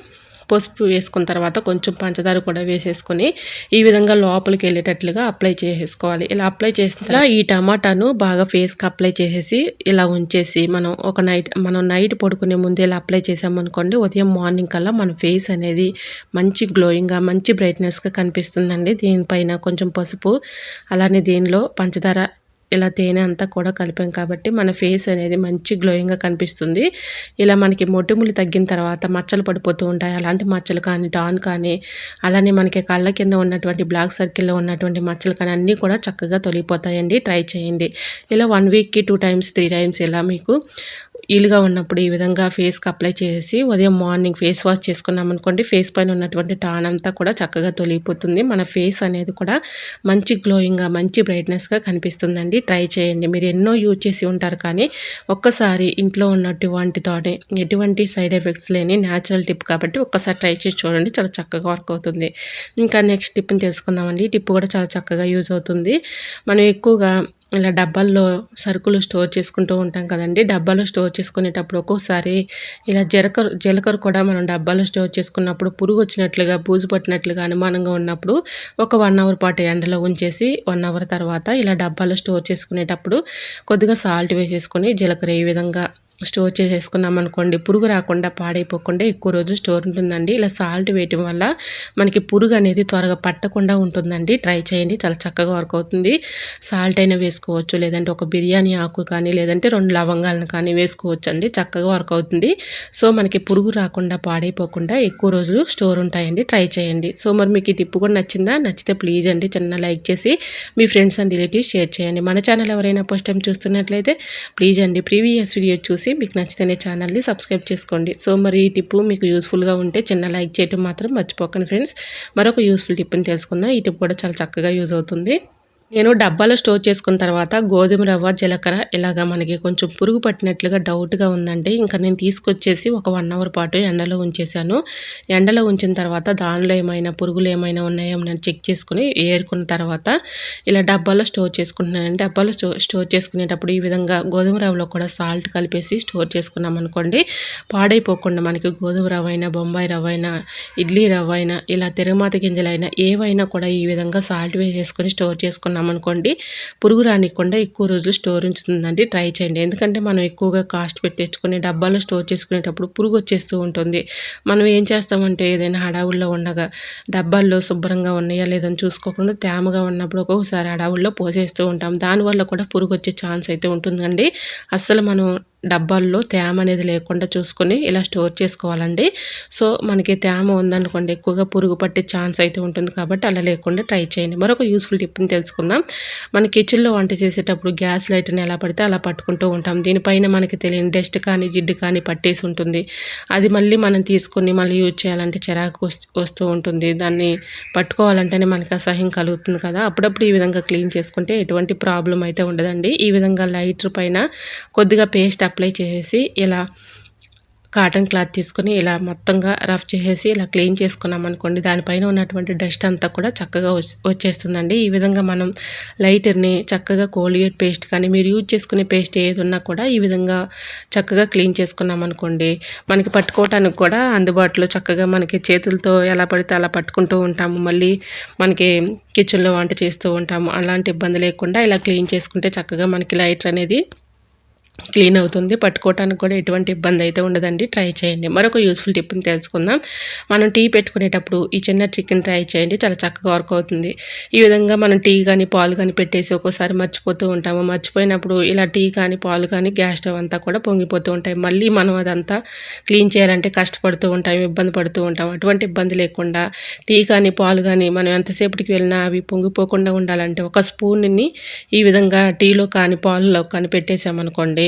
పసుపు వేసుకున్న తర్వాత కొంచెం పంచదార కూడా వేసేసుకొని ఈ విధంగా లోపలికి వెళ్ళేటట్లుగా అప్లై చేసేసుకోవాలి. ఇలా అప్లై చేసిన తర్వాత ఈ టమాటాను బాగా ఫేస్కి అప్లై చేసేసి ఇలా ఉంచేసి మనం ఒక నైట్ మనం నైట్ పడుకునే ముందు ఇలా అప్లై చేసామనుకోండి ఉదయం మార్నింగ్ కల్లా మన ఫేస్ అనేది మంచి గ్లోయింగ్గా మంచి బ్రైట్నెస్గా కనిపిస్తుందండి. దీనిపైన కొంచెం పసుపు అలానే దీనిలో పంచదార ఇలా తేనె అంతా కూడా కలిపాం కాబట్టి మన ఫేస్ అనేది మంచి గ్లోయింగ్గా కనిపిస్తుంది. ఇలా మనకి మొటిములు తగ్గిన తర్వాత మచ్చలు పడిపోతూ ఉంటాయి. అలాంటి మచ్చలు కానీ డాన్ కానీ అలానే మనకి కళ్ళ కింద ఉన్నటువంటి బ్లాక్ సర్కిల్లో ఉన్నటువంటి మచ్చలు కానీ అన్నీ కూడా చక్కగా తొలగిపోతాయండి. ట్రై చేయండి. ఇలా వన్ వీక్కి టూ టైమ్స్ త్రీ టైమ్స్ ఇలా మీకు ఈలుగా ఉన్నప్పుడు ఈ విధంగా ఫేస్కి అప్లై చేసి ఉదయం మార్నింగ్ ఫేస్ వాష్ చేసుకున్నాం అనుకోండి ఫేస్ పైన ఉన్నటువంటి టాన్ అంతా కూడా చక్కగా తొలగిపోతుంది. మన ఫేస్ అనేది కూడా మంచి గ్లోయింగ్గా మంచి బ్రైట్నెస్గా కనిపిస్తుందండి. ట్రై చేయండి. మీరు ఎన్నో యూజ్ చేసి ఉంటారు కానీ ఒక్కసారి ఇంట్లో ఉన్నటువంటితోనే ఎటువంటి సైడ్ ఎఫెక్ట్స్ లేని న్యాచురల్ టిప్ కాబట్టి ఒక్కసారి ట్రై చేసి చూడండి. చాలా చక్కగా వర్క్ అవుతుంది. ఇంకా నెక్స్ట్ టిప్ని తెలుసుకుందామండి. టిప్ కూడా చాలా చక్కగా యూజ్ అవుతుంది. మనం ఎక్కువగా ఇలా డబ్బాల్లో సరుకులు స్టోర్ చేసుకుంటూ ఉంటాం కదండి. డబ్బాలో స్టోర్ చేసుకునేటప్పుడు ఒక్కోసారి ఇలా జీలకర్ర జీలకర్ర కూడా మనం డబ్బాలో స్టోర్ చేసుకున్నప్పుడు పురుగు వచ్చినట్లుగా బూజు పట్టినట్లుగా అనుమానంగా ఉన్నప్పుడు ఒక వన్ అవర్ పాటు ఎండలో ఉంచేసి వన్ అవర్ తర్వాత ఇలా డబ్బాలో స్టోర్ చేసుకునేటప్పుడు కొద్దిగా సాల్ట్ వేసేసుకొని జీలకర్ర ఈ విధంగా స్టోర్ చేసేసుకున్నాం అనుకోండి పురుగు రాకుండా పాడైపోకుండా ఎక్కువ రోజులు స్టోర్ ఉంటుందండి. ఇలా సాల్ట్ వేయటం వల్ల మనకి పురుగు అనేది త్వరగా పట్టకుండా ఉంటుందండి. ట్రై చేయండి చాలా చక్కగా వర్క్ అవుతుంది. సాల్ట్ అయినా వేసుకోవచ్చు లేదంటే ఒక బిర్యానీ ఆకు కానీ లేదంటే రెండు లవంగాలను కానీ వేసుకోవచ్చు అండి చక్కగా వర్క్ అవుతుంది. సో మనకి పురుగు రాకుండా పాడైపోకుండా ఎక్కువ రోజులు స్టోర్ ఉంటాయండి. ట్రై చేయండి. సో మరి మీకు ఈ టిప్పు కూడా నచ్చిందా? నచ్చితే ప్లీజ్ అండి చిన్న లైక్ చేసి మీ ఫ్రెండ్స్ అండ్ రిలేటివ్స్ షేర్ చేయండి. మన ఛానల్ ఎవరైనా ఫస్ట్ టైం చూస్తున్నట్లయితే ప్లీజ్ అండి ప్రీవియస్ వీడియో చూసి మీకు నచ్చితేనే ఛానల్ని సబ్స్క్రైబ్ చేసుకోండి. సో మరి ఈ టిప్పు మీకు యూస్ఫుల్గా ఉంటే చిన్న లైక్ చేయడం మాత్రం మర్చిపోకండి ఫ్రెండ్స్. మరొక యూస్ఫుల్ టిప్ని తెలుసుకుందాం. ఈ టిప్ కూడా చాలా చక్కగా యూజ్ అవుతుంది. నేను డబ్బాలో స్టోర్ చేసుకున్న తర్వాత గోధుమ రవ్వ జీలకర్ర ఇలాగ మనకి కొంచెం పురుగు పట్టినట్లుగా డౌట్గా ఉందండి ఇంకా నేను తీసుకొచ్చేసి ఒక వన్ అవర్ పాటు ఎండలో ఉంచేసాను. ఎండలో ఉంచిన తర్వాత దానిలో ఏమైనా పురుగులు ఏమైనా ఉన్నాయో నేను చెక్ చేసుకుని ఏరుకున్న తర్వాత ఇలా డబ్బాలో స్టోర్ చేసుకుంటున్నాను డబ్బాలో స్టో స్టోర్ చేసుకునేటప్పుడు ఈ విధంగా గోధుమ రవ్వలో కూడా సాల్ట్ కలిపేసి స్టోర్ చేసుకున్నాం అనుకోండి పాడైపోకుండా మనకి గోధుమ రవ్వ అయినా బొంబాయి రవ్వ అయినా ఇడ్లీ రవ్వ అయినా ఇలా తిరమాత గింజలైనా ఏవైనా కూడా ఈ విధంగా సాల్ట్ వేసేసుకొని స్టోర్ చేసుకున్నాం అనుకోండి పురుగు రానికుండా ఎక్కువ రోజులు స్టోర్ ఉంచుతుందండి. ట్రై చేయండి. ఎందుకంటే మనం ఎక్కువగా కాస్ట్ పెట్టి తెచ్చుకుని డబ్బాలో స్టోర్ చేసుకునేటప్పుడు పురుగు వచ్చేస్తూ ఉంటుంది. మనం ఏం చేస్తామంటే ఏదైనా హడావుల్లో ఉండగా డబ్బాల్లో శుభ్రంగా ఉన్నాయా లేదని చూసుకోకుండా తేమగా ఉన్నప్పుడు ఒక్కొక్కసారి హడావుల్లో పోసేస్తూ ఉంటాం. దానివల్ల కూడా పురుగు వచ్చే ఛాన్స్ అయితే ఉంటుందండి. అస్సలు మనం డబ్బాల్లో తేమ అనేది లేకుండా చూసుకొని ఇలా స్టోర్ చేసుకోవాలండి. సో మనకి తేమ ఉందనుకోండి ఎక్కువగా పురుగు పట్టే ఛాన్స్ అయితే ఉంటుంది కాబట్టి అలా లేకుండా ట్రై చేయండి. మరొక యూస్ఫుల్ టిప్ని తెలుసుకుందాం. మన కిచెన్లో వంట చేసేటప్పుడు గ్యాస్ లైట్ని ఎలా పడితే అలా పట్టుకుంటూ ఉంటాం. దీనిపైన మనకి తెలియని డస్ట్ కానీ జిడ్డు కానీ పట్టేసి ఉంటుంది. అది మళ్ళీ మనం తీసుకొని మళ్ళీ యూజ్ చేయాలంటే చిరాకు వస్తూ ఉంటుంది. దాన్ని పట్టుకోవాలంటేనే మనకి అసహ్యం కలుగుతుంది కదా. అప్పుడప్పుడు ఈ విధంగా క్లీన్ చేసుకుంటే ఎటువంటి ప్రాబ్లం అయితే ఉండదండి. ఈ విధంగా లైటర్ పైన కొద్దిగా పేస్ట్ అప్లై చేసేసి ఇలా కాటన్ క్లాత్ తీసుకొని ఇలా మొత్తంగా రఫ్ చేసేసి ఇలా క్లీన్ చేసుకున్నాం అనుకోండి దానిపైన ఉన్నటువంటి డస్ట్ అంతా కూడా చక్కగా వచ్చేస్తుందండి. ఈ విధంగా మనం లైటర్ని చక్కగా కోలిగేట్ పేస్ట్ కానీ మీరు యూజ్ చేసుకునే పేస్ట్ ఏదున్నా కూడా ఈ విధంగా చక్కగా క్లీన్ చేసుకున్నాం అనుకోండి మనకి పట్టుకోవటానికి కూడా అందుబాటులో చక్కగా మనకి చేతులతో ఎలా పడితే అలా పట్టుకుంటూ ఉంటాము. మళ్ళీ మనకి కిచెన్లో వంట చేస్తూ ఉంటాము. అలాంటి ఇబ్బంది లేకుండా ఇలా క్లీన్ చేసుకుంటే చక్కగా మనకి లైటర్ అనేది క్లీన్ అవుతుంది. పట్టుకోవటానికి కూడా ఎటువంటి ఇబ్బంది అయితే ఉండదండి. ట్రై చేయండి. మరొక యూస్ఫుల్ టిప్ని తెలుసుకుందాం. మనం టీ పెట్టుకునేటప్పుడు ఈ చిన్న ట్రిక్ని ట్రై చేయండి. చాలా చక్కగా వర్క్ అవుతుంది. ఈ విధంగా మనం టీ కానీ పాలు కానీ పెట్టేసి ఒక్కోసారి మర్చిపోతూ ఉంటాము. మర్చిపోయినప్పుడు ఇలా టీ కానీ పాలు కానీ గ్యాస్ స్టవ్ అంతా కూడా పొంగిపోతూ ఉంటాయి. మళ్ళీ మనం అదంతా క్లీన్ చేయాలంటే కష్టపడుతూ ఉంటాం ఇబ్బంది పడుతూ ఉంటాం అటువంటి ఇబ్బంది లేకుండా టీ కానీ పాలు కానీ మనం ఎంతసేపటికి వెళ్ళినా అవి పొంగిపోకుండా ఉండాలంటే ఒక స్పూన్ని ఈ విధంగా టీలో కానీ పాలలో కానీ పెట్టేసామనుకోండి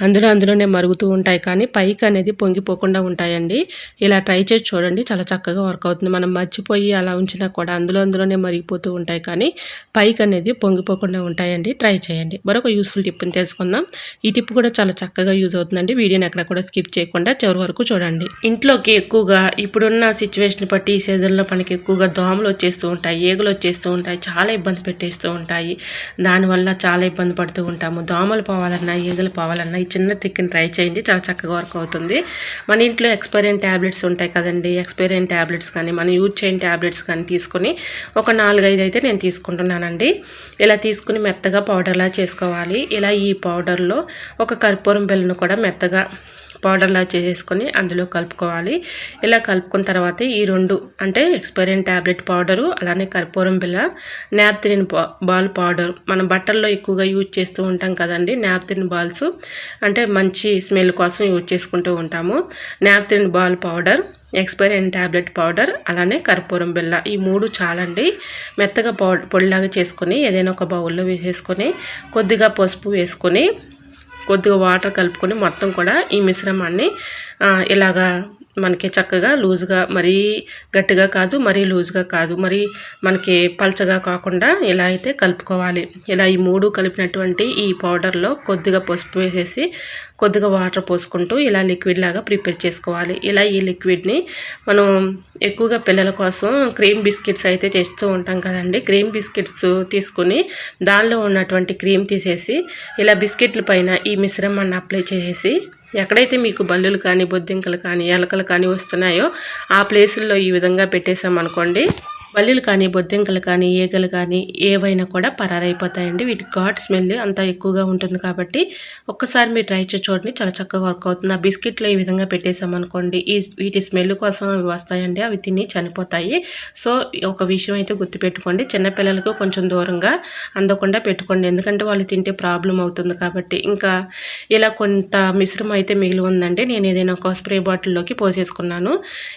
అందులో అందులోనే మరుగుతూ ఉంటాయి కానీ పైకి అనేది పొంగిపోకుండా ఉంటాయండి. ఇలా ట్రై చేసి చూడండి. చాలా చక్కగా వర్క్ అవుతుంది. మనం మర్చిపోయి అలా ఉంచినా కూడా అందులో అందులోనే మరిగిపోతూ ఉంటాయి కానీ పైకి అనేది పొంగిపోకుండా ఉంటాయండి. ట్రై చేయండి. మరొక యూస్ఫుల్ టిప్ని తెలుసుకుందాం. ఈ టిప్ కూడా చాలా చక్కగా యూజ్ అవుతుందండి. వీడియోని ఎక్కడ కూడా స్కిప్ చేయకుండా చివరి వరకు చూడండి. ఇంట్లోకి ఎక్కువగా ఇప్పుడున్న సిచ్యువేషన్ బట్టి ఈ సీజన్లో మనకి ఎక్కువగా దోమలు వచ్చేస్తూ ఉంటాయి ఏగులు వచ్చేస్తూ ఉంటాయి చాలా ఇబ్బంది పెట్టేస్తూ ఉంటాయి. దానివల్ల చాలా ఇబ్బంది పడుతూ ఉంటాము. దోమలు పోవాలన్నా ఏగులు పోవాలన్నా చిన్న ట్రిక్ని ట్రై చేయండి. చాలా చక్కగా వర్క్ అవుతుంది. మన ఇంట్లో ఎక్స్పైరియన్ ట్యాబ్లెట్స్ ఉంటాయి కదండి. ఎక్స్పైరియన్ ట్యాబ్లెట్స్ కానీ మనం యూజ్ చేయని ట్యాబ్లెట్స్ కానీ తీసుకొని ఒక నాలుగైదు అయితే నేను తీసుకుంటున్నానండి. ఇలా తీసుకుని మెత్తగా పౌడర్లా చేసుకోవాలి. ఇలా ఈ పౌడర్లో ఒక కర్పూరం బెల్లను కూడా మెత్తగా పౌడర్లా చేసేసుకొని అందులో కలుపుకోవాలి. ఇలా కలుపుకున్న తర్వాత ఈ రెండు అంటే ఎక్స్పైరిన్ ట్యాబ్లెట్ పౌడరు అలానే కర్పూరం బిల్ల నాప్తిన్ బాల్ పౌడర్. మనం బట్టల్లో ఎక్కువగా యూజ్ చేస్తూ ఉంటాం కదండి నాప్తిన్ బాల్స్. అంటే మంచి స్మెల్ కోసం యూజ్ చేసుకుంటూ ఉంటాము. నాప్తిన్ బాల్ పౌడర్ ఎక్స్పైరియన్ ట్యాబ్లెట్ పౌడర్ అలానే కర్పూరం బిల్ల ఈ మూడు చాలండి. మెత్తగా పౌ పొడిలాగా చేసుకొని ఏదైనా ఒక బౌల్లో వేసేసుకొని కొద్దిగా పసుపు వేసుకొని కొద్దిగా వాటర్ కలుపుకొని మొత్తం కూడా ఈ మిశ్రమాన్ని ఇలాగా మనకి చక్కగా లూజ్గా మరీ గట్టిగా కాదు మరీ లూజ్గా కాదు. మరి మనకి పల్చగా కాకుండా ఇలా అయితే కలుపుకోవాలి. ఇలా ఈ మూడు కలిపినటువంటి ఈ పౌడర్లో కొద్దిగా పసుపు వేసేసి కొద్దిగా వాటర్ పోసుకుంటూ ఇలా లిక్విడ్ లాగా ప్రిపేర్ చేసుకోవాలి. ఇలా ఈ లిక్విడ్ని మనం ఎక్కువగా పిల్లల కోసం క్రీమ్ బిస్కెట్స్ అయితే చేస్తూ ఉంటాం కదండి. క్రీమ్ బిస్కెట్స్ తీసుకుని దానిలో ఉన్నటువంటి క్రీమ్ తీసేసి ఇలా బిస్కెట్ల పైన ఈ మిశ్రమాన్ని అప్లై చేసేసి ఎక్కడైతే మీకు బల్లులు కానీ బొద్దింకలు కానీ ఎలకలు కానీ వస్తున్నాయో ఆ ప్లేసుల్లో ఈ విధంగా పెట్టేసామనుకోండి బల్లులు కానీ బొద్దింకలు కానీ ఈగలు కానీ ఏవైనా కూడా పరారైపోతాయండి. వీటి ఘాట్ స్మెల్ అంత ఎక్కువగా ఉంటుంది కాబట్టి ఒక్కసారి మీరు ట్రై చేసి చూడండి. చాలా చక్కగా వర్క్ అవుతుంది. ఆ బిస్కెట్లో ఈ విధంగా పెట్టేసామనుకోండి ఈ వీటి స్మెల్ కోసం అవి వస్తాయండి. అవి తిని చనిపోతాయి. సో ఒక విషయం అయితే గుర్తుపెట్టుకోండి. చిన్నపిల్లలకు కొంచెం దూరంగా అందకుండా పెట్టుకోండి. ఎందుకంటే వాళ్ళు తింటే ప్రాబ్లం అవుతుంది కాబట్టి. ఇంకా ఇలా కొంత మిశ్రమం అయితే మిగిలి ఉందండి. నేను ఏదైనా ఒక స్ప్రే బాటిల్లోకి పోసేసుకున్నాను.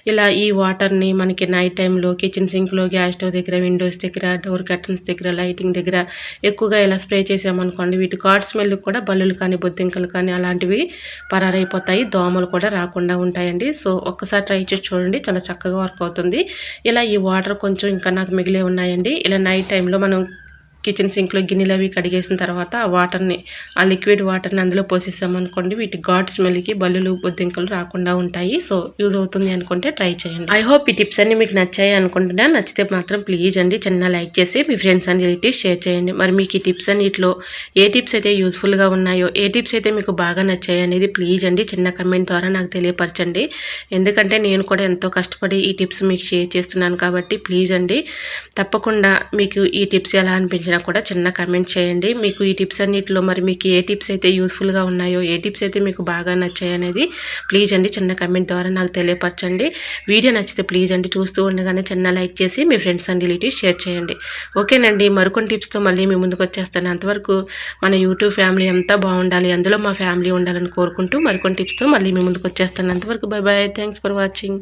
ఇలా ఈ వాటర్ని మనకి నైట్ టైంలో కిచెన్ సింక్లో గ్యాస్ స్టవ్ దగ్గర విండోస్ దగ్గర డోర్ కర్టన్స్ దగ్గర లైటింగ్ దగ్గర ఎక్కువగా ఇలా స్ప్రే చేసామనుకోండి వీటి కాట్ స్మెల్ కూడా బల్లులు కానీ బొద్దింకలు కానీ అలాంటివి పరారైపోతాయి దోమలు కూడా రాకుండా ఉంటాయండి. సో ఒక్కసారి ట్రై చేసి చూడండి చాలా చక్కగా వర్క్ అవుతుంది. ఇలా ఈ వాటర్ కొంచెం ఇంకా నాకు మిగిలే ఉన్నాయండి. ఇలా నైట్ టైంలో మనం కిచెన్ సింక్లో గిన్నెలు అవి కడిగేసిన తర్వాత ఆ వాటర్ని ఆ లిక్విడ్ వాటర్ని అందులో పోసేసామనుకోండి వీటి ఘాట్ స్మెల్కి బల్లులు బొద్దింకలు రాకుండా ఉంటాయి. సో యూజ్ అవుతుంది అనుకుంటే ట్రై చేయండి. ఐ హోప్ ఈ టిప్స్ అన్ని మీకు నచ్చాయి అనుకుంటున్నా. నచ్చితే మాత్రం ప్లీజ్ అండి చిన్న లైక్ చేసి మీ ఫ్రెండ్స్ అండ్ రిలేటివ్స్ షేర్ చేయండి. మరి మీకు ఈ టిప్స్ అన్నిట్లో ఏ టిప్స్ అయితే యూస్ఫుల్గా ఉన్నాయో ఏ టిప్స్ అయితే మీకు బాగా నచ్చాయి అనేది ప్లీజ్ అండి చిన్న కమెంట్ ద్వారా నాకు తెలియపరచండి. ఎందుకంటే నేను కూడా ఎంతో కష్టపడి ఈ టిప్స్ మీకు షేర్ చేస్తున్నాను కాబట్టి ప్లీజ్ అండి. తప్పకుండా మీకు ఈ టిప్స్ ఎలా అనిపించింది నచ్చినా కూడా చిన్న కమెంట్ చేయండి. మీకు ఈ టిప్స్ అన్నిటిలో మరి మీకు ఏ టిప్స్ అయితే యూస్ఫుల్గా ఉన్నాయో ఏ టిప్స్ అయితే మీకు బాగా నచ్చాయి అనేది ప్లీజ్ అండి చిన్న కమెంట్ ద్వారా నాకు తెలియపరచండి. వీడియో నచ్చితే ప్లీజ్ అండి చూస్తూ ఉండగానే చిన్న లైక్ చేసి మీ ఫ్రెండ్స్ అండ్ రిలేటివ్స్ షేర్ చేయండి. ఓకేనండి మరికొన్ని టిప్స్తో మళ్ళీ మీ ముందుకు వచ్చేస్తాను. అంతవరకు మన యూట్యూబ్ ఫ్యామిలీ అంతా బాగుండాలి అందులో మా ఫ్యామిలీ ఉండాలని కోరుకుంటూ మరికొన్ని టిప్స్తో మళ్ళీ మీ ముందుకు వచ్చేస్తాను. అంతవరకు bye bye thanks for watching